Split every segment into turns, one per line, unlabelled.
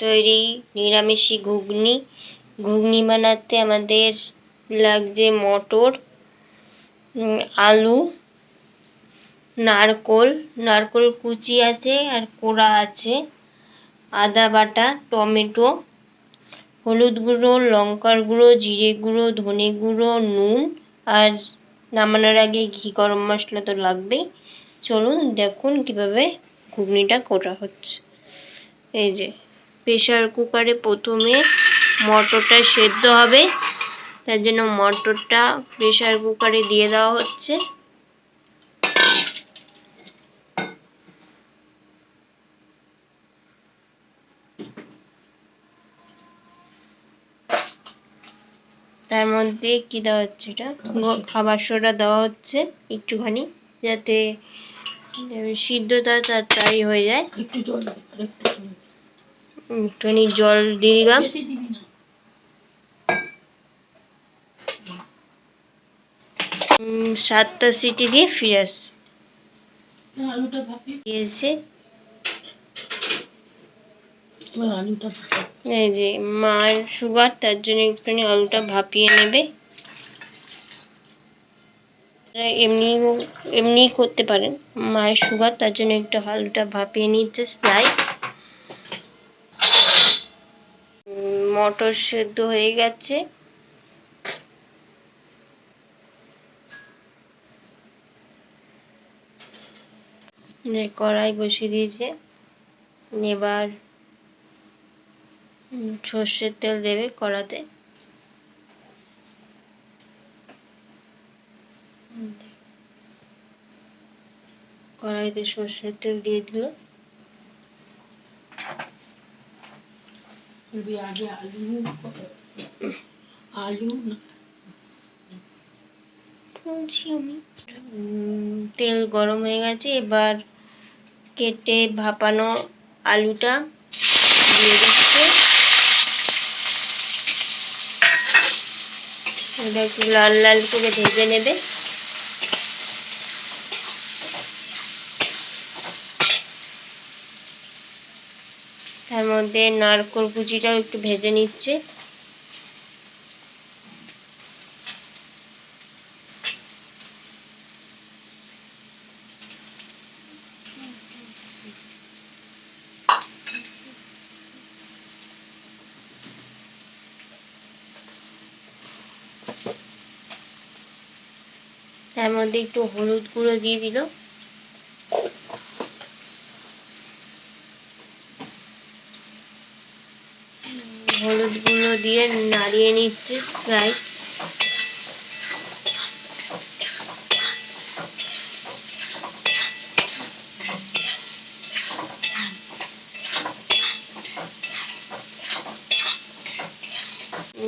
তৈরি নিরামিষি ঘুগনি। ঘুগনি বানাতে আমাদের লাগছে মটর আলু, নারকোল। নারকোল কুচি আছে আর কোড়া আছে, আদা বাটা, টমেটো, হলুদ গুঁড়ো, লঙ্কার গুঁড়ো, জিরে গুঁড়ো, ধনে গুঁড়ো, নুন আর নামানোর আগে ঘি গরম মশলা তো লাগবেই। চলুন দেখুন কীভাবে ঘুগনিটা করা হচ্ছে। এই যে প্রেশার কুকারে প্রথমে মটরটা সেদ্ধ হবে। তার জন্য মটরটা প্রেশার কুকারে দিয়ে দেওয়া হচ্ছে। তার মধ্যে কি দেওয়া হচ্ছে এটা? খাবার সোডা। দেওয়া হচ্ছে একটুখানি যাতে সিদ্ধটা তাড়াতাড়ি হয়ে যায়।
একটু জল।
একটুখানি জল দিয়ে দিলাম। সাতটা সিটি দিয়ে ফিরে আসছি দিয়েছে। এই যে মায়ের সুগার তার জন্য একটুখানি আলুটা ভাপিয়ে নেবে। এমনি এমনি করতে পারেন। মায়ের সুগার তার জন্য একটু আলুটা ভাপিয়ে নিতে স্লাইড মটর সেদ্ধ হয়ে গেছে। কড়াই বসিয়ে দিয়েছে। এবার সর্ষের তেল দেবে কড়াতে। কড়াইতে সর্ষের তেল দিয়ে দিল।
দিবি আগে আলু আলু
বলছি আমি তেল গরম হয়ে গেছে, এবার কেটে ভাপানো আলুটা দিয়ে দিচ্ছে। এটা একটু লাল লাল করে ভেজে নেবে। তার মধ্যে নারকোল কুচিটাও একটু ভেজে নিচ্ছে। তার মধ্যে একটু হলুদ গুঁড়ো দিয়ে দিল। হলুদ গুঁড়ো দিয়ে নাড়িয়ে নিচ্ছে প্রায়।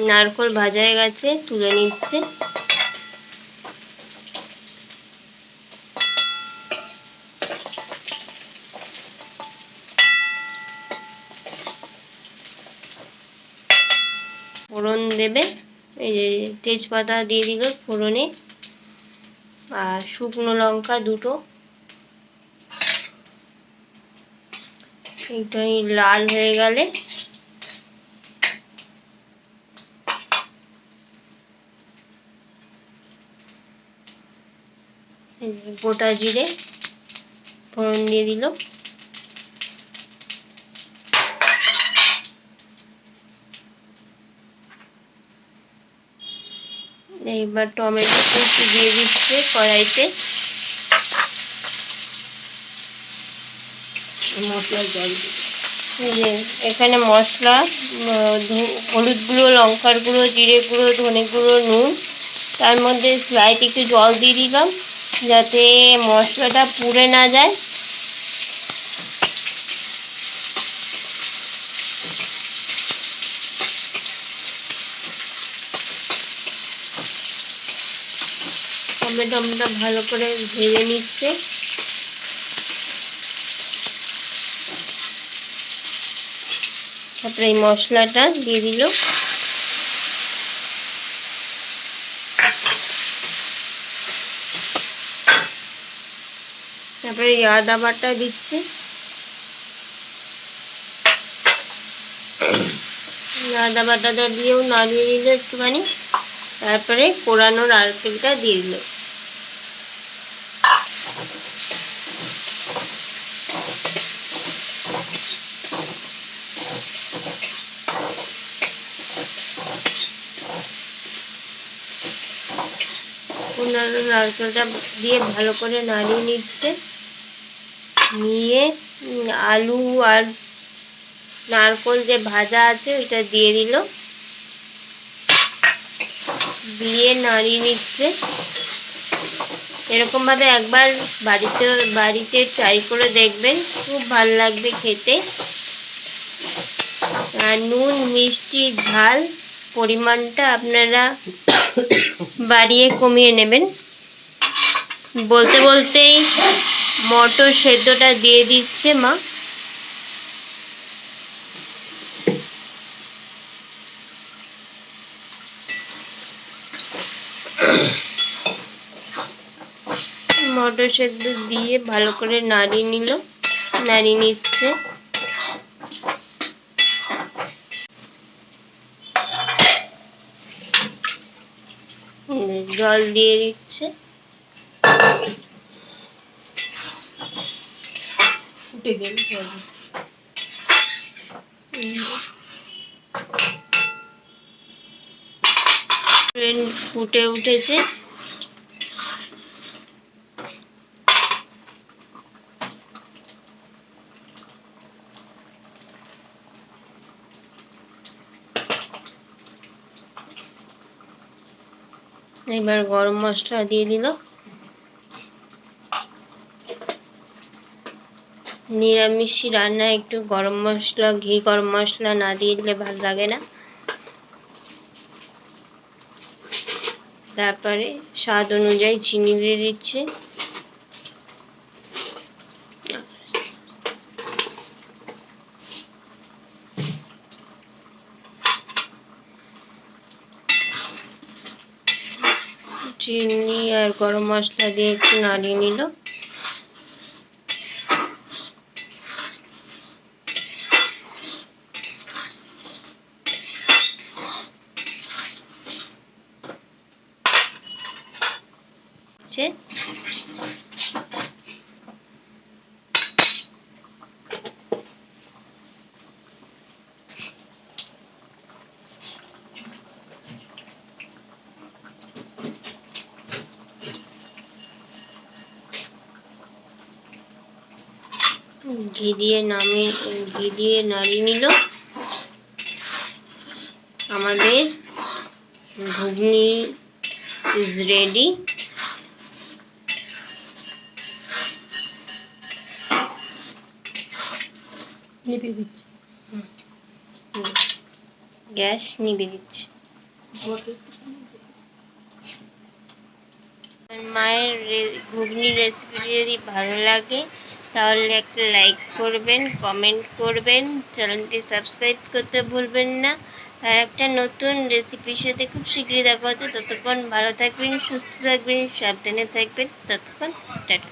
নারকোল ভাজা হয়ে গেছে তুলে নিচ্ছে। ফোড়ন দেবে। এই যে তেজপাতা দিয়ে দিল ফোড়নে। আর শুকনো লঙ্কা দুটো। একটুখানি লাল হয়ে গেলে। গোটা জিরে ফোড়ন দিয়ে দিল। এইবার টমেটো কুচি দিয়ে দিচ্ছে কড়াইতে।
জল
যে এখানে মশলা হলুদ গুঁড়ো লঙ্কার গুঁড়ো জিরে গুঁড়ো ধনে গুঁড়ো নুন তার মধ্যে স্লাইট একটু জল দিয়ে দিলাম যাতে মশলাটা পুড়ে না যায়। টমেটোটা ভালো করে ভেজে নিচ্ছে। তারপরে এই মশলাটা দিয়ে দিল। তারপরে এই আদা বাটা দিচ্ছে। আদা বাটাটা দিয়েও নাড়িয়ে দিল একটুখানি। তারপরে কোরানো নারকেলটা দিয়ে দিল। নারকেলটা দিয়ে ভালো করে নাড়িয়ে নিচ্ছে। নিয়ে আলু আর নারকোল যে ভাজা আছে, ওইটা দিয়ে দিল। দিয়ে নাড়িয়ে নিচ্ছে। এরকম ভাবে একবার বাড়িতে বাড়িতে ট্রাই করে দেখবেন। খুব ভালো লাগবে খেতে। আর নুন, মিষ্টি, ঝাল পরিমাণটা আপনারা বাড়িয়ে কমিয়ে নেবেন। বলতে বলতেই মটর সেদ্ধটা দিয়ে দিচ্ছে মা। মটর সেদ্ধ দিয়ে ভালো করে নাড়িয়ে নিল। নাড়িয়ে নিচ্ছে। জল দিয়ে দিচ্ছে
ফুটে গেল জল।
ট্রেন ফুটে উঠেছে এবার গরম মশলা দিয়ে দিল। নিরামিষ রান্না, একটু গরম মশলা, ঘি গরম মশলা না দিয়ে দিলে ভালো লাগে না। তারপরে স্বাদ অনুযায়ী চিনি দিয়ে দিচ্ছে। চিনি আর গরম মশলা দিয়ে একটু নাড়িয়ে নিল। ঘি দিয়ে নামিয়ে ঘি দিয়ে নাড়িয়ে নিল। আমাদের ঘুগনি ইজ রেডি
নিভিয়ে দিচ্ছি।
গ্যাস নিভে দিচ্ছে
বটে।
আর মায়ের ঘুগনি রেসিপি যদি ভালো লাগে, তাহলে একটা লাইক করবেন কমেন্ট করবেন চ্যানেলটি সাবস্ক্রাইব করতে ভুলবেন না। আর একটা নতুন রেসিপির সাথে খুব শীঘ্রই দেখা হচ্ছে। ততক্ষণ ভালো থাকবেন, সুস্থ থাকবেন, সাবধানে থাকবেন। ততক্ষণ টাটা।